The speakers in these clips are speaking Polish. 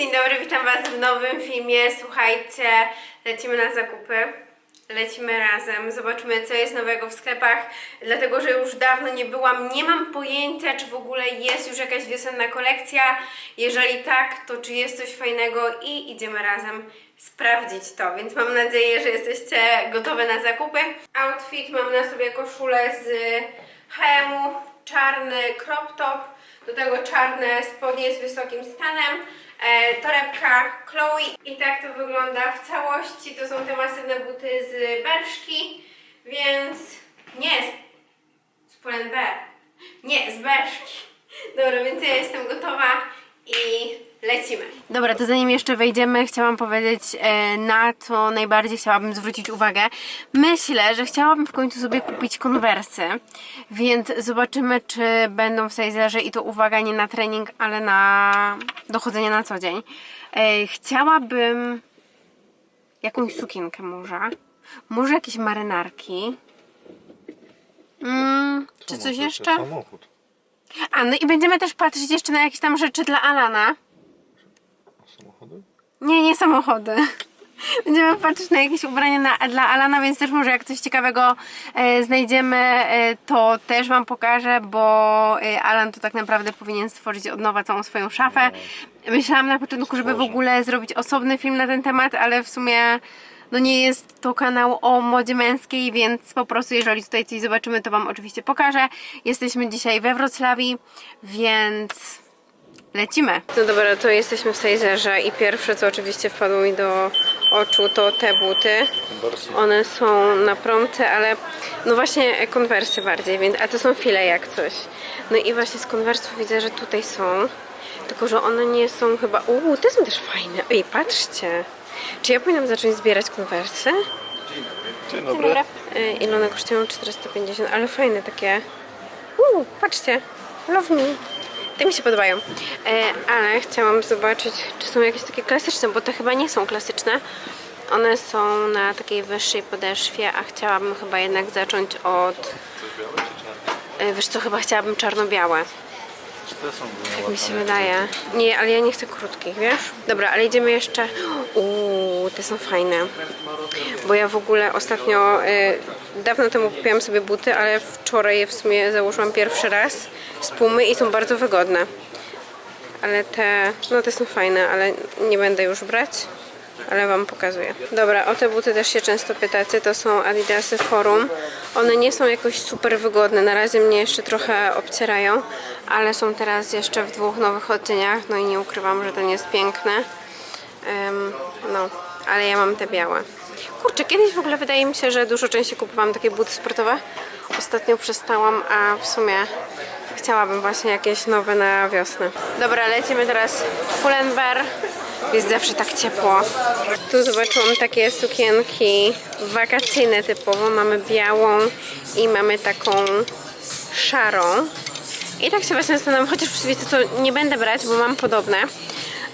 dzień dobry, witam Was w nowym filmie. Słuchajcie, lecimy na zakupy. Lecimy razem, zobaczymy co jest nowego w sklepach, dlatego że już dawno nie byłam. Nie mam pojęcia, czy w ogóle jest już jakaś wiosenna kolekcja. Jeżeli tak, to czy jest coś fajnego i idziemy razem sprawdzić to. Więc mam nadzieję, że jesteście gotowe na zakupy. Outfit mam na sobie koszulę z H&M, czarny crop top, do tego czarne spodnie z wysokim stanem, torebka Chloe i tak to wygląda w całości. To są te masywne buty z Berszki, więc nie, z, z Pull&Bear. Nie, z Berszki. Dobra, więc ja jestem gotowa i lecimy. Dobra, to zanim jeszcze wejdziemy, chciałam powiedzieć, e, na co najbardziej chciałabym zwrócić uwagę. Myślę, że chciałabym w końcu sobie kupić konwersy, więc zobaczymy, czy będą w Sizerze i to uwaga nie na trening, ale na dochodzenie na co dzień. E, chciałabym jakąś sukienkę może, może jakieś marynarki. Mm, czy coś jeszcze? Samochód. A, no i będziemy też patrzeć jeszcze na jakieś tam rzeczy dla Alana. Nie, nie samochody. Będziemy patrzeć na jakieś ubrania na, dla Alana, więc też może jak coś ciekawego e, znajdziemy, e, to też Wam pokażę, bo e, Alan to tak naprawdę powinien stworzyć od nowa całą swoją szafę. Myślałam na początku, żeby w ogóle zrobić osobny film na ten temat, ale w sumie no nie jest to kanał o modzie męskiej, więc po prostu jeżeli tutaj coś zobaczymy, to Wam oczywiście pokażę. Jesteśmy dzisiaj we Wrocławiu, więc Lecimy. No dobra, to jesteśmy w Sejzerze i pierwsze co oczywiście wpadło mi do oczu to te buty. Konwersy. One są na promce, ale no właśnie konwersy bardziej, więc a to są file jak coś. No i właśnie z konwersów widzę, że tutaj są. Tylko, że one nie są chyba... Uuu, te są też fajne. Ej, patrzcie. Czy ja powinnam zacząć zbierać konwersy? Dzień Dzień dobry. dobry. E, Ile one kosztują? 450, ale fajne takie. Uuu, patrzcie. Love me. Te mi się podobają. E, ale chciałam zobaczyć, czy są jakieś takie klasyczne, bo te chyba nie są klasyczne. One są na takiej wyższej podeszwie, a chciałabym chyba jednak zacząć od... E, wiesz co, chyba chciałabym czarno-białe. Te są Tak mi się wydaje. Nie, ale ja nie chcę krótkich, wiesz? Dobra, ale idziemy jeszcze. Uuu, te są fajne. Bo ja w ogóle ostatnio, y, dawno temu kupiłam sobie buty, ale wczoraj je w sumie założyłam pierwszy raz z Pumy i są bardzo wygodne. Ale te, no te są fajne, ale nie będę już brać. Ale Wam pokazuję. Dobra, o te buty też się często pytacie. To są Adidasy Forum. One nie są jakoś super wygodne. Na razie mnie jeszcze trochę obcierają, ale są teraz jeszcze w dwóch nowych odcieniach. No i nie ukrywam, że ten jest piękny. Em, no, ale ja mam te białe. Kurczę, kiedyś w ogóle wydaje mi się, że dużo częściej kupowałam takie buty sportowe. Ostatnio przestałam, a w sumie chciałabym właśnie jakieś nowe na wiosnę. Dobra, lecimy teraz w Pull&Bear. Jest zawsze tak ciepło. Tu zobaczyłam takie sukienki wakacyjne typowo. Mamy białą i mamy taką szarą. I tak się właśnie zastanawiam, chociaż wiecie co, nie będę brać, bo mam podobne.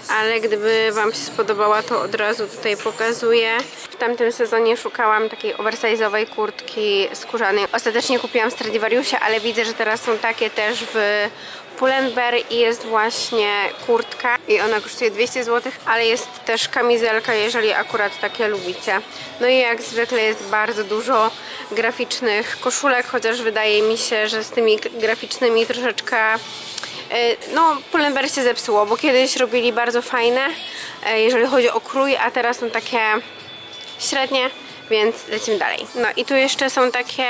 Ale gdyby Wam się spodobała, to od razu tutaj pokazuję. W tamtym sezonie szukałam takiej oversize'owej kurtki skórzanej. Ostatecznie kupiłam Stradivariusie, ale widzę, że teraz są takie też w Pull&Bear i jest właśnie kurtka i ona kosztuje 200 zł, ale jest też kamizelka, jeżeli akurat takie lubicie. No i jak zwykle jest bardzo dużo graficznych koszulek, chociaż wydaje mi się, że z tymi graficznymi troszeczkę E, No, Pull&Bear się zepsuło, bo kiedyś robili bardzo fajne, e, jeżeli chodzi o krój, a teraz są takie średnie, więc lecimy dalej. No i tu jeszcze są takie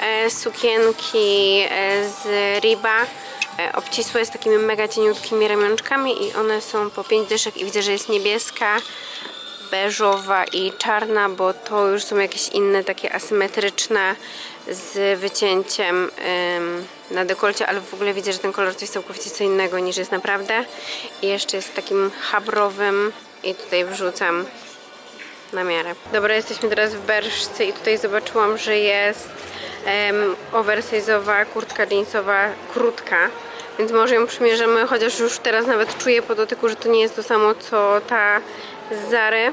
e, sukienki e, z Riba, e, obcisłe z takimi mega cieniutkimi ramionczkami i one są po 5 dyszek i widzę, że jest niebieska, beżowa i czarna, bo to już są jakieś inne takie asymetryczne z wycięciem ym, na dekolcie, ale w ogóle widzę, że ten kolor to jest całkowicie co innego niż jest naprawdę. I jeszcze jest takim habrowym i tutaj wrzucam na miarę. Dobra, jesteśmy teraz w Berszce i tutaj zobaczyłam, że jest um, oversize'owa kurtka jeansowa krótka, więc może ją przymierzymy, chociaż już teraz nawet czuję po dotyku, że to nie jest to samo co ta z Zary.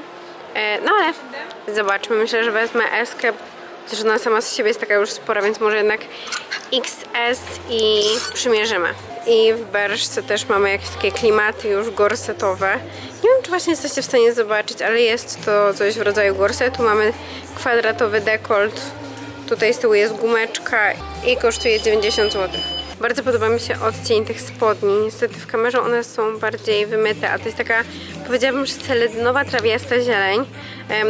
E, no ale zobaczmy, myślę, że wezmę eskę, Chociaż ona sama z siebie jest taka już spora, więc może jednak XS i przymierzymy. I w Berszce też mamy jakieś takie klimaty już gorsetowe. Nie wiem, czy właśnie jesteście w stanie zobaczyć, ale jest to coś w rodzaju gorsetu. Mamy kwadratowy dekolt. Tutaj z tyłu jest gumeczka i kosztuje 90 zł. Bardzo podoba mi się odcień tych spodni. Niestety w kamerze one są bardziej wymyte, a to jest taka, powiedziałabym, że celedynowa, trawiasta zieleń.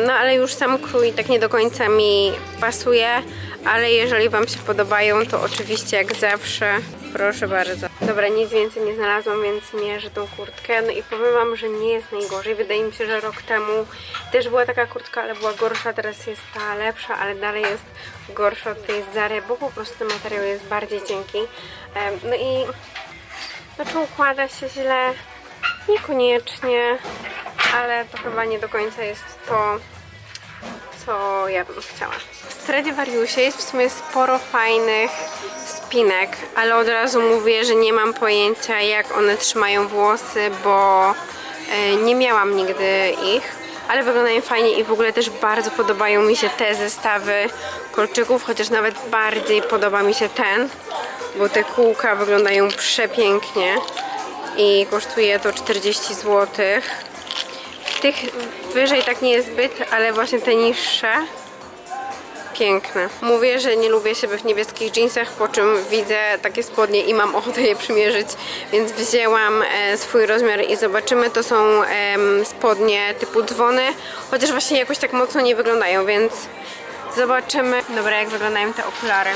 No ale już sam krój tak nie do końca mi pasuje, ale jeżeli Wam się podobają, to oczywiście jak zawsze proszę bardzo. Dobra, nic więcej nie znalazłam, więc mierzę tą kurtkę. No i powiem Wam, że nie jest najgorzej. Wydaje mi się, że rok temu też była taka kurtka, ale była gorsza, teraz jest ta lepsza, ale dalej jest gorsza od tej Zary, bo po prostu ten materiał jest bardziej cienki. No i no, czy układa się źle? Niekoniecznie, ale to chyba nie do końca jest to, co ja bym chciała. W Stradivariusie jest w sumie sporo fajnych spinek, ale od razu mówię, że nie mam pojęcia jak one trzymają włosy, bo e, nie miałam nigdy ich, ale wyglądają fajnie i w ogóle też bardzo podobają mi się te zestawy kolczyków, chociaż nawet bardziej podoba mi się ten, bo te kółka wyglądają przepięknie i kosztuje to 40 zł. Tych wyżej tak nie jest zbyt, ale właśnie te niższe piękne. Mówię, że nie lubię siebie w niebieskich jeansach, po czym widzę takie spodnie i mam ochotę je przymierzyć, więc wzięłam e, swój rozmiar i zobaczymy. To są em, spodnie typu dzwony, chociaż właśnie jakoś tak mocno nie wyglądają, więc zobaczymy. Dobra, jak wyglądają te okulary.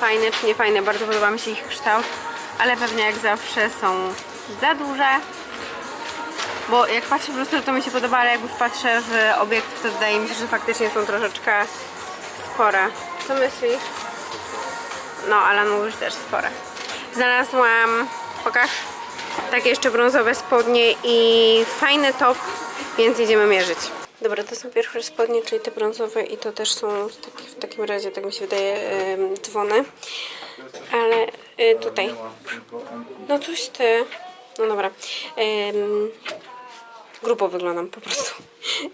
Fajne czy nie fajne, bardzo podoba mi się ich kształt, ale pewnie jak zawsze są za duże. Bo jak patrzę w lustro, to mi się podoba, ale jak już patrzę w obiektyw, to wydaje mi się, że faktycznie są troszeczkę spore. Co myślisz? No, Alan mówi, że też spore. Znalazłam, pokaż, takie jeszcze brązowe spodnie i fajny top, więc idziemy mierzyć. Dobra, to są pierwsze spodnie, czyli te brązowe i to też są w, taki, w takim razie, tak mi się wydaje, dzwony. Ale y, tutaj. No coś ty. No dobra. Grubo wyglądam po prostu.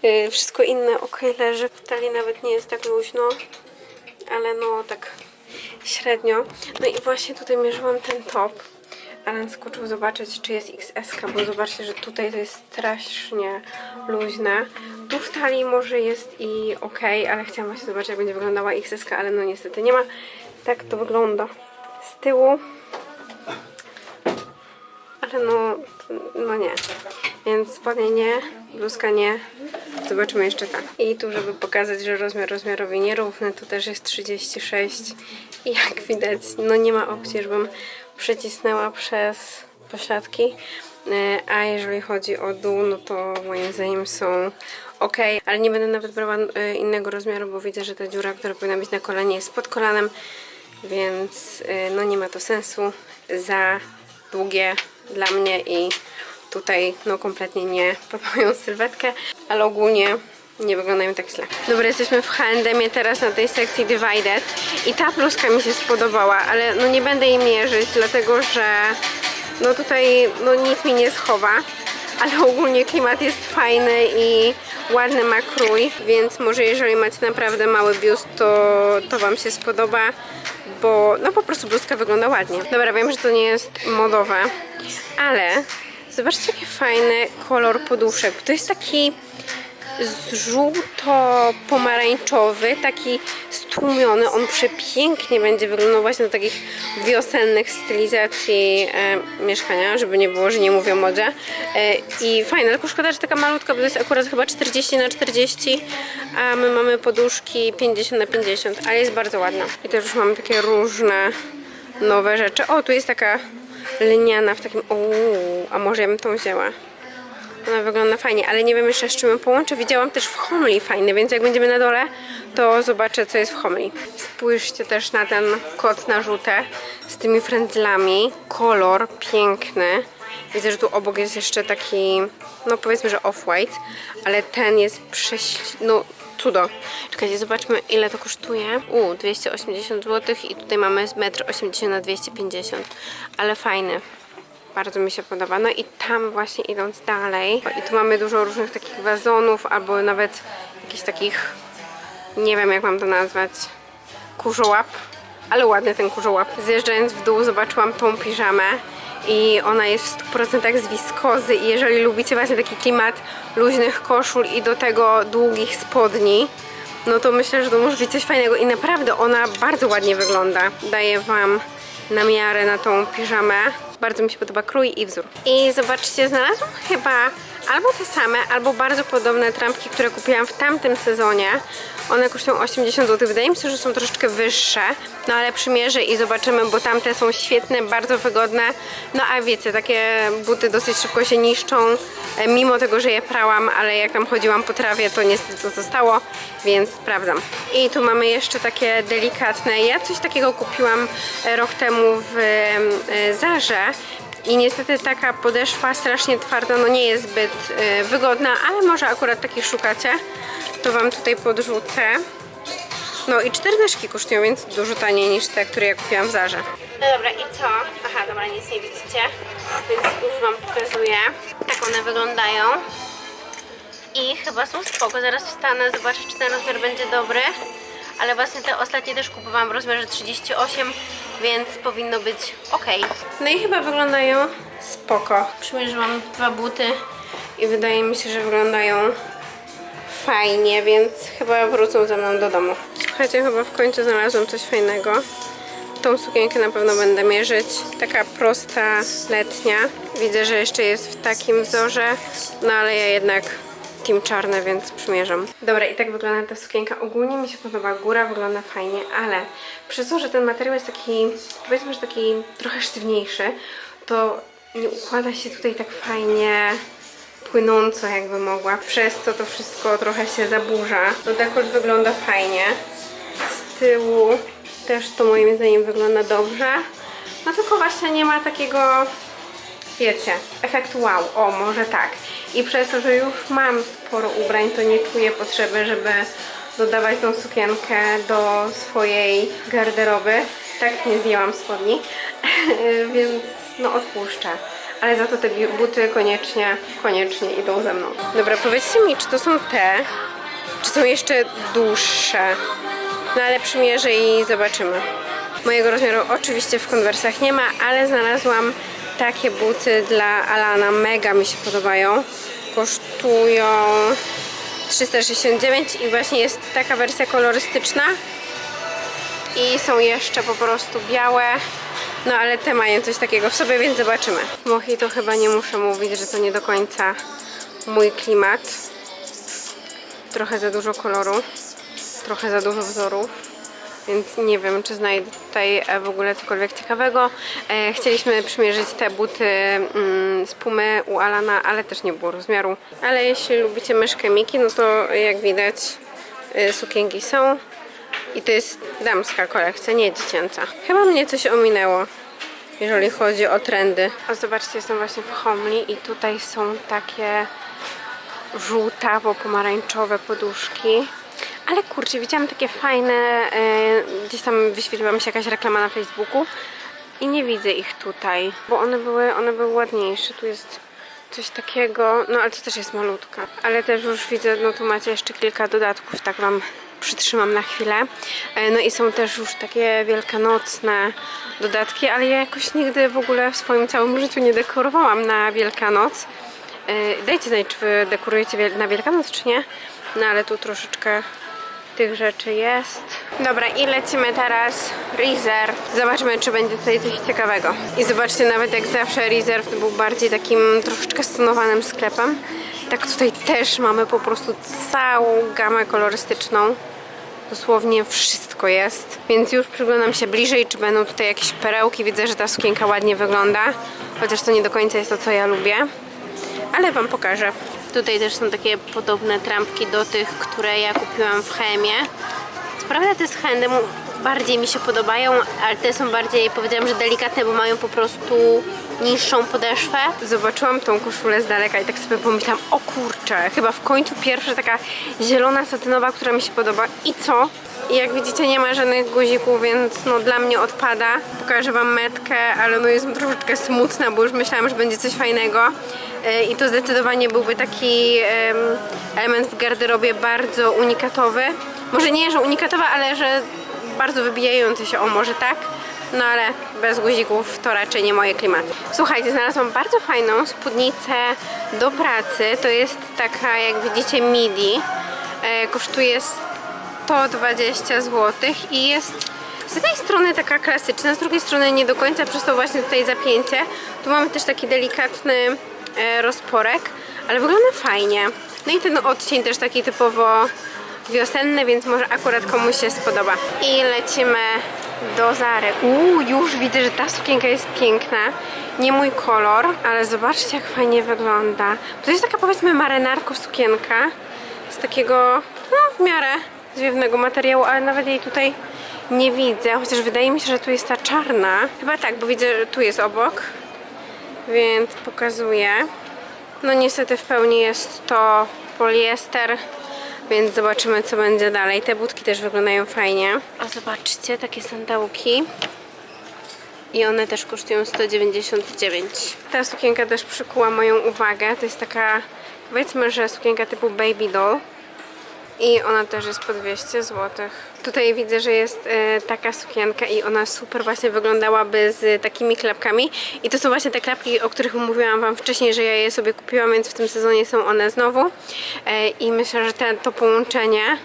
Yy, wszystko inne ok leży. W talii nawet nie jest tak luźno, ale no tak średnio. No i właśnie tutaj mierzyłam ten top. Alan skoczył zobaczyć, czy jest XS, bo zobaczcie, że tutaj to jest strasznie luźne. Tu w talii może jest i ok, ale chciałam właśnie zobaczyć, jak będzie wyglądała XS, ale no niestety nie ma. Tak to wygląda z tyłu ale no, no nie. Więc spodnie nie, bluzka nie. Zobaczymy jeszcze tak. I tu, żeby pokazać, że rozmiar rozmiarowi nierówny, to też jest 36. I jak widać, no nie ma opcji, żebym przycisnęła przez pośladki. E, A jeżeli chodzi o dół, no to moim zdaniem są ok, ale nie będę nawet brała e, innego rozmiaru, bo widzę, że ta dziura, która powinna być na kolanie jest pod kolanem, więc y, no nie ma to sensu. Za długie dla mnie i tutaj no kompletnie nie pod sylwetkę, ale ogólnie nie wyglądają tak źle. Dobra, jesteśmy w H&M teraz na tej sekcji Divided i ta bluzka mi się spodobała, ale no nie będę jej mierzyć, dlatego że no tutaj no nic mi nie schowa, ale ogólnie klimat jest fajny i ładny ma krój, więc może jeżeli macie naprawdę mały biust, to, to Wam się spodoba, bo no po prostu bluzka wygląda ładnie. Dobra, wiem, że to nie jest modowe, ale zobaczcie jaki fajny kolor poduszek. To jest taki żółto-pomarańczowy, taki stłumiony. On przepięknie będzie wyglądał właśnie do takich wiosennych stylizacji e, mieszkania, żeby nie było, że nie mówię o modzie. E, I fajne, tylko szkoda, że taka malutka, bo to jest akurat chyba 40 na 40, a my mamy poduszki 50 na 50, ale jest bardzo ładna. I też już mamy takie różne nowe rzeczy. O, tu jest taka liniana w takim... Uuu, a może ja bym tą wzięła? Ona wygląda fajnie, ale nie wiem jeszcze z czym ją połączę. Widziałam też w Homli fajny, więc jak będziemy na dole, to zobaczę co jest w Homli. Spójrzcie też na ten kot na żółte z tymi frędzlami. Kolor piękny. Widzę, że tu obok jest jeszcze taki, no powiedzmy, że off-white, ale ten jest prześ... no cudo. Czekajcie, zobaczmy ile to kosztuje. U, 280 zł i tutaj mamy 1,80 m na 250 ale fajny. Bardzo mi się podoba. No i tam właśnie idąc dalej. I tu mamy dużo różnych takich wazonów, albo nawet jakichś takich, nie wiem jak mam to nazwać, kurzołap, ale ładny ten kurzołap. Zjeżdżając w dół zobaczyłam tą piżamę i ona jest w 100% z wiskozy i jeżeli lubicie właśnie taki klimat luźnych koszul i do tego długich spodni, no to myślę, że to może być coś fajnego i naprawdę ona bardzo ładnie wygląda. Daję Wam na miarę na tą piżamę. Bardzo mi się podoba krój i wzór. I zobaczcie, znalazłam chyba albo te same, albo bardzo podobne trampki, które kupiłam w tamtym sezonie. One kosztują 80 zł. Wydaje mi się, że są troszeczkę wyższe, no ale przymierzę i zobaczymy, bo tamte są świetne, bardzo wygodne. No a wiecie, takie buty dosyć szybko się niszczą, e, mimo tego, że je prałam, ale jak tam chodziłam po trawie, to niestety to zostało, więc sprawdzam. I tu mamy jeszcze takie delikatne. Ja coś takiego kupiłam e, rok temu w e, Zarze. I niestety taka podeszwa strasznie twarda, no nie jest zbyt e, wygodna, ale może akurat takich szukacie, to Wam tutaj podrzucę. No i cztery dyszki kosztują, więc dużo taniej niż te, które ja kupiłam w Zarze. No dobra, i co? Aha, dobra, nic nie widzicie, więc już Wam pokazuję. Tak one wyglądają. I chyba są spoko. Zaraz wstanę, zobaczę, czy ten rozmiar będzie dobry. Ale właśnie te ostatnie też kupowałam w rozmiarze 38, więc powinno być ok. No i chyba wyglądają spoko. Przymierzyłam dwa buty i wydaje mi się, że wyglądają fajnie, więc chyba wrócą ze mną do domu. Słuchajcie, chyba w końcu znalazłam coś fajnego. Tą sukienkę na pewno będę mierzyć. Taka prosta, letnia. Widzę, że jeszcze jest w takim wzorze, no ale ja jednak team czarne, więc przymierzam. Dobra, i tak wygląda ta sukienka. Ogólnie mi się podoba, góra wygląda fajnie, ale przez to, że ten materiał jest taki, powiedzmy, że taki trochę sztywniejszy, to nie układa się tutaj tak fajnie płynąco jakby mogła, przez co to wszystko trochę się zaburza. No dekolt wygląda fajnie. Z tyłu też to moim zdaniem wygląda dobrze. No tylko właśnie nie ma takiego, wiecie, efektu wow. O, może tak. I przez to, że już mam sporo ubrań, to nie czuję potrzeby, żeby dodawać tą sukienkę do swojej garderoby. Tak nie zdjęłam spodni, więc no odpuszczę. Ale za to te buty koniecznie, koniecznie idą ze mną. Dobra, powiedzcie mi, czy to są te, czy są jeszcze dłuższe? No ale przymierzę i zobaczymy. Mojego rozmiaru oczywiście w konwersach nie ma, ale znalazłam takie buty dla Alana. Mega mi się podobają. Kosztują 369 i właśnie jest taka wersja kolorystyczna. I są jeszcze po prostu białe. No ale te mają coś takiego w sobie, więc zobaczymy. W Mojito chyba nie muszę mówić, że to nie do końca mój klimat. Trochę za dużo koloru, trochę za dużo wzorów, więc nie wiem, czy znajdę tutaj e, w ogóle cokolwiek ciekawego. E, Chcieliśmy przymierzyć te buty mm, z Pumy u Alana, ale też nie było rozmiaru. Ale jeśli lubicie myszkę Miki, no to jak widać e, sukienki są. I to jest damska kolekcja, nie dziecięca. Chyba mnie coś ominęło, jeżeli chodzi o trendy. A zobaczcie, jestem właśnie w Homli i tutaj są takie żółtawo-pomarańczowe poduszki. Ale kurczę, widziałam takie fajne, e, gdzieś tam wyświetliła mi się jakaś reklama na Facebooku i nie widzę ich tutaj, bo one były, one były ładniejsze. Tu jest coś takiego, no ale to też jest malutka. Ale też już widzę, no tu macie jeszcze kilka dodatków, tak wam przytrzymam na chwilę. E, No i są też już takie wielkanocne dodatki, ale ja jakoś nigdy w ogóle w swoim całym życiu nie dekorowałam na Wielkanoc. E, Dajcie znać, czy wy dekorujecie na Wielkanoc, czy nie. No ale tu troszeczkę tych rzeczy jest. Dobra, i lecimy teraz Reserve. Zobaczmy, czy będzie tutaj coś ciekawego. I zobaczcie, nawet jak zawsze Reserve był bardziej takim troszeczkę stonowanym sklepem. Tak tutaj też mamy po prostu całą gamę kolorystyczną. Dosłownie wszystko jest. Więc już przyglądam się bliżej, czy będą tutaj jakieś perełki. Widzę, że ta sukienka ładnie wygląda. Chociaż to nie do końca jest to, co ja lubię ale Wam pokażę. Tutaj też są takie podobne trampki do tych, które ja kupiłam w Chemie. Co prawda te z H&M bardziej mi się podobają, ale te są bardziej, powiedziałam, że delikatne, bo mają po prostu niższą podeszwę. Zobaczyłam tą koszulę z daleka i tak sobie pomyślałam, o kurczę, chyba w końcu pierwsza taka zielona satynowa, która mi się podoba. I co? I jak widzicie nie ma żadnych guzików, więc no dla mnie odpada. Pokażę Wam metkę, ale no jestem troszeczkę smutna, bo już myślałam, że będzie coś fajnego. E, I to zdecydowanie byłby taki em, element w garderobie bardzo unikatowy. Może nie, że unikatowy, ale że bardzo wybijające się, o może tak? No ale bez guzików to raczej nie moje klimaty. Słuchajcie, znalazłam bardzo fajną spódnicę do pracy. To jest taka, jak widzicie, midi. E, kosztuje 120 zł i jest z jednej strony taka klasyczna, z drugiej strony nie do końca, przez to właśnie tutaj zapięcie. Tu mamy też taki delikatny e, rozporek, ale wygląda fajnie. No i ten odcień też taki typowo wiosenny, więc może akurat komuś się spodoba. I lecimy do Zary. Uuu, już widzę, że ta sukienka jest piękna. Nie mój kolor, ale zobaczcie jak fajnie wygląda. To jest taka powiedzmy marynarko sukienka z takiego, no w miarę zwiewnego materiału, ale nawet jej tutaj nie widzę, chociaż wydaje mi się, że tu jest ta czarna. Chyba tak, bo widzę, że tu jest obok, więc pokazuję. No niestety w pełni jest to poliester, więc zobaczymy co będzie dalej. Te budki też wyglądają fajnie. O zobaczcie, takie sandałki. I one też kosztują 199. Ta sukienka też przykuła moją uwagę. To jest taka, powiedzmy, że sukienka typu baby doll. I ona też jest po 200 zł. Tutaj widzę, że jest e, taka sukienka i ona super właśnie wyglądałaby z takimi klapkami. I to są właśnie te klapki, o których mówiłam Wam wcześniej, że ja je sobie kupiłam, więc w tym sezonie są one znowu. E, I myślę, że te, to połączenie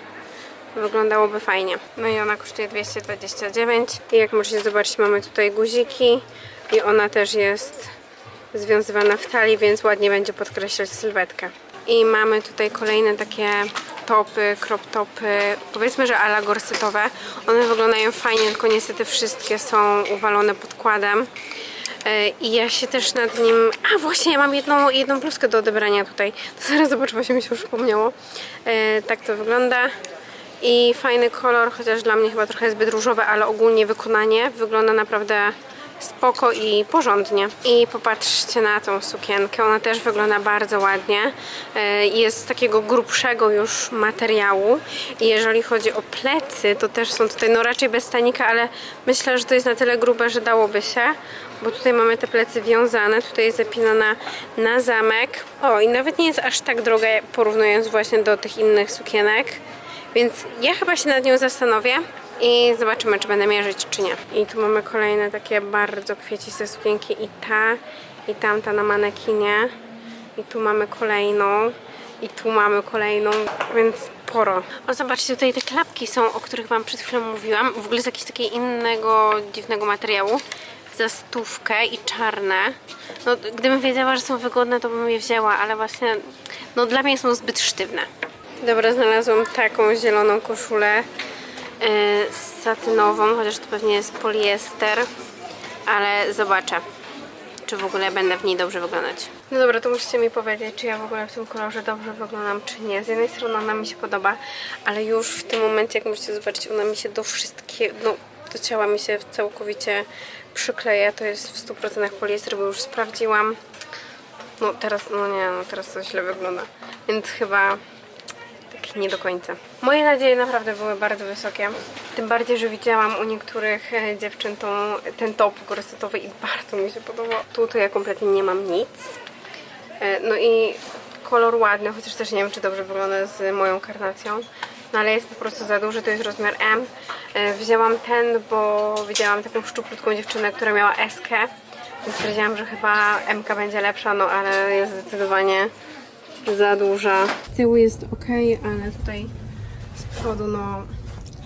wyglądałoby fajnie. No i ona kosztuje 229. I jak możecie zobaczyć, mamy tutaj guziki i ona też jest związywana w talii, więc ładnie będzie podkreślać sylwetkę. I mamy tutaj kolejne takie topy, crop topy, powiedzmy, że ala gorsetowe. One wyglądają fajnie, tylko niestety wszystkie są uwalone podkładem. E, I ja się też nad nim... A właśnie, ja mam jedną, jedną bluzkę do odebrania tutaj. To zaraz zobaczę, właśnie mi się już przypomniało. E, Tak to wygląda. I fajny kolor, chociaż dla mnie chyba trochę zbyt różowe, ale ogólnie wykonanie wygląda naprawdę spoko i porządnie. I popatrzcie na tą sukienkę, ona też wygląda bardzo ładnie. E, Jest z takiego grubszego już materiału. I jeżeli chodzi o plecy, to też są tutaj, no raczej bez stanika, ale myślę, że to jest na tyle grube, że dałoby się. Bo tutaj mamy te plecy wiązane, tutaj jest zapinana na zamek. O, i nawet nie jest aż tak droga, porównując właśnie do tych innych sukienek. Więc ja chyba się nad nią zastanowię i zobaczymy, czy będę mierzyć, czy nie. I tu mamy kolejne takie bardzo kwieciste sukienki i ta, i tamta na manekinie. I tu mamy kolejną. I tu mamy kolejną, więc sporo. O, zobaczcie, tutaj te klapki są, o których Wam przed chwilą mówiłam. W ogóle z jakiegoś takiego innego, dziwnego materiału. Za stówkę i czarne. No, gdybym wiedziała, że są wygodne, to bym je wzięła, ale właśnie, no dla mnie są zbyt sztywne. Dobra, znalazłam taką zieloną koszulę satynową, chociaż to pewnie jest poliester, ale zobaczę, czy w ogóle będę w niej dobrze wyglądać. No dobra, to musicie mi powiedzieć, czy ja w ogóle w tym kolorze dobrze wyglądam, czy nie. Z jednej strony ona mi się podoba, ale już w tym momencie, jak możecie zobaczyć, ona mi się do wszystkiego, no do ciała mi się całkowicie przykleja. To jest w 100% poliester, bo już sprawdziłam. No teraz, no nie, no teraz to źle wygląda. Więc chyba nie do końca. Moje nadzieje naprawdę były bardzo wysokie. Tym bardziej, że widziałam u niektórych e, dziewczyn tą, ten top gorsetowy i bardzo mi się podobał. Tu to ja kompletnie nie mam nic. E, No i kolor ładny, chociaż też nie wiem, czy dobrze wygląda z moją karnacją. No ale jest po prostu za duży, to jest rozmiar M. E, Wzięłam ten, bo widziałam taką szczuplutką dziewczynę, która miała S, więc stwierdziłam, że chyba M będzie lepsza, no ale jest zdecydowanie za duża. Z tyłu jest ok, ale tutaj z przodu no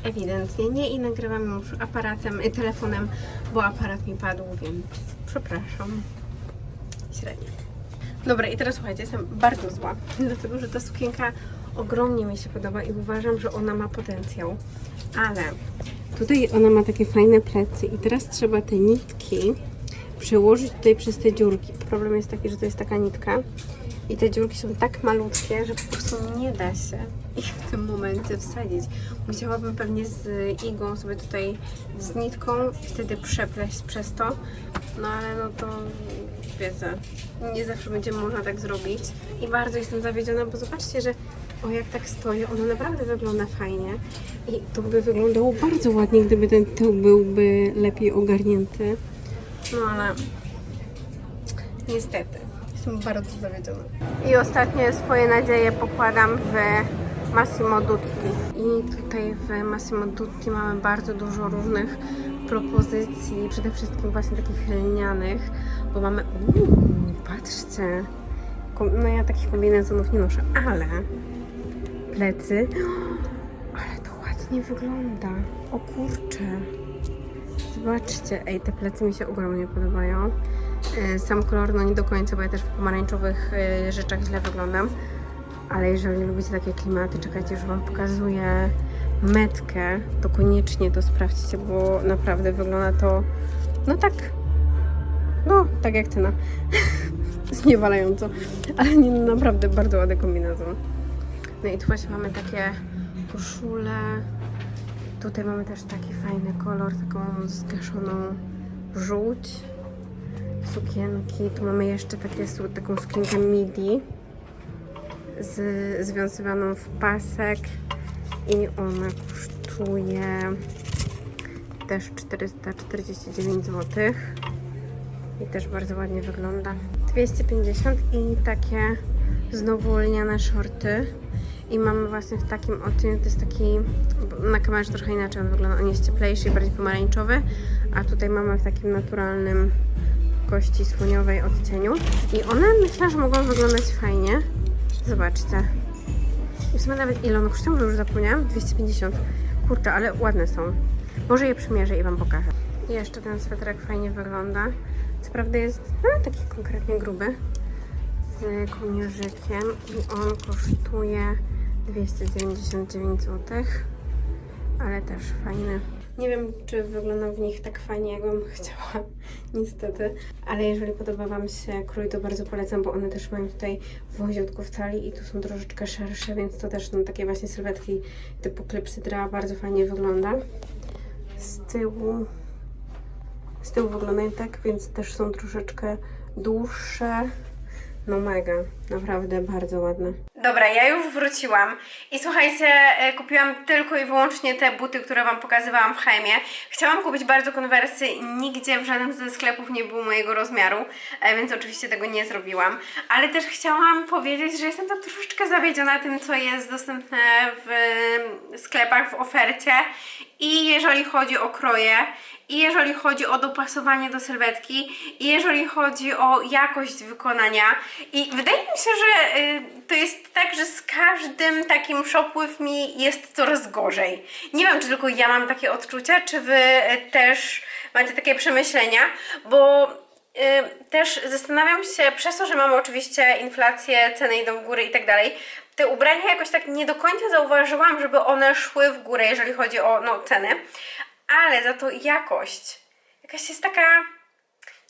ewidentnie nie i nagrywam już aparatem, y, telefonem, bo aparat mi padł, więc przepraszam. Średnio. Dobra, i teraz słuchajcie, jestem bardzo zła, dlatego że ta sukienka ogromnie mi się podoba i uważam, że ona ma potencjał, ale tutaj ona ma takie fajne plecy i teraz trzeba te nitki przełożyć tutaj przez te dziurki. Problem jest taki, że to jest taka nitka i te dziurki są tak malutkie, że po prostu nie da się ich w tym momencie wsadzić. Musiałabym pewnie z igłą sobie tutaj z nitką i wtedy przepleść przez to, no ale no to wiedzę, nie zawsze będzie można tak zrobić. I bardzo jestem zawiedziona, bo zobaczcie, że o jak tak stoi, ona naprawdę wygląda fajnie. I to by wyglądało bardzo ładnie, gdyby ten tył byłby lepiej ogarnięty. No ale niestety jestem bardzo zawiedziona. I ostatnie swoje nadzieje pokładam w Massimo Dutti. I tutaj w Massimo Dutti mamy bardzo dużo różnych propozycji, przede wszystkim właśnie takich lnianych, bo mamy... Uuu, patrzcie! No ja takich kombinezonów nie noszę, ale plecy... Ale to ładnie wygląda. O kurczę. Zobaczcie, ej, te plecy mi się ogromnie podobają. E, Sam kolor, no nie do końca, bo ja też w pomarańczowych e, rzeczach źle wyglądam. Ale jeżeli lubicie takie klimaty, czekajcie, już Wam pokazuję metkę, to koniecznie to sprawdźcie, bo naprawdę wygląda to, no tak, no tak jak cena. Zniewalająco, ale nie, naprawdę bardzo ładny kombinezon. No i tu właśnie mamy takie koszule. Tutaj mamy też taki fajny kolor, taką zgaszoną żółć. Sukienki. Tu mamy jeszcze takie, taką sukienkę midi z, związywaną w pasek. I ona kosztuje też 449 zł i też bardzo ładnie wygląda. 250 i takie znowu lniane shorty. I mamy właśnie w takim odcieniu, to jest taki na kamerze trochę inaczej on wygląda, on jest cieplejszy i bardziej pomarańczowy. A tutaj mamy w takim naturalnym kości słoniowej odcieniu i one myślę, że mogą wyglądać fajnie Zobaczcie. W sumie nawet ile one kosztują, już zapomniałam. 250. Kurczę, ale ładne są. Może je przymierzę i Wam pokażę. I jeszcze ten sweterek fajnie wygląda. Co prawda jest no, taki konkretnie gruby. Z kołnierzykiem. I on kosztuje 299 zł. Ale też fajny. Nie wiem, czy wyglądam w nich tak fajnie, jakbym chciała, niestety. Ale jeżeli podoba Wam się krój, to bardzo polecam, bo one też mają tutaj wąziutków talii i tu są troszeczkę szersze, więc to też no, takie właśnie sylwetki typu klepsydra bardzo fajnie wygląda. Z tyłu, z tyłu wyglądają tak, więc też są troszeczkę dłuższe. No mega, naprawdę bardzo ładne. Dobra, ja już wróciłam i słuchajcie, e, kupiłam tylko i wyłącznie te buty, które Wam pokazywałam w Hemie. Chciałam kupić bardzo konwersy i nigdzie w żadnym ze sklepów nie było mojego rozmiaru, e, więc oczywiście tego nie zrobiłam. Ale też chciałam powiedzieć, że jestem tak troszeczkę zawiedziona tym, co jest dostępne w e, sklepach, w ofercie. I jeżeli chodzi o kroje, i jeżeli chodzi o dopasowanie do sylwetki, i jeżeli chodzi o jakość wykonania. I wydaje mi się, że y, to jest tak, że z każdym takim shopływ mi jest coraz gorzej. Nie wiem, czy tylko ja mam takie odczucia, czy wy y, też macie takie przemyślenia, bo y, też zastanawiam się, przez to, że mamy oczywiście inflację, ceny idą w górę i tak dalej, te ubrania jakoś tak nie do końca zauważyłam, żeby one szły w górę, jeżeli chodzi o no, ceny, ale za to jakość jakaś jest taka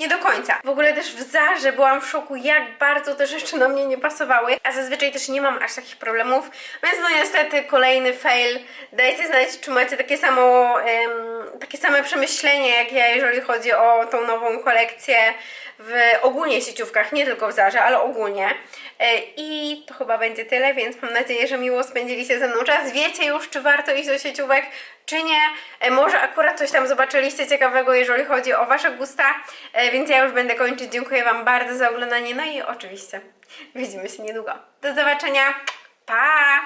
nie do końca. W ogóle też w Zarze byłam w szoku, jak bardzo te rzeczy na mnie nie pasowały, a zazwyczaj też nie mam aż takich problemów, więc no niestety kolejny fail. Dajcie znać, czy macie takie samo, em, takie same przemyślenie jak ja, jeżeli chodzi o tą nową kolekcję w ogólnie sieciówkach, nie tylko w Zarze, ale ogólnie. E, I to chyba będzie tyle, więc mam nadzieję, że miło spędziliście ze mną czas. Wiecie już, czy warto iść do sieciówek, E, Może akurat coś tam zobaczyliście ciekawego, jeżeli chodzi o Wasze gusta, E, więc ja już będę kończyć. Dziękuję Wam bardzo za oglądanie, no i oczywiście widzimy się niedługo. Do zobaczenia, pa!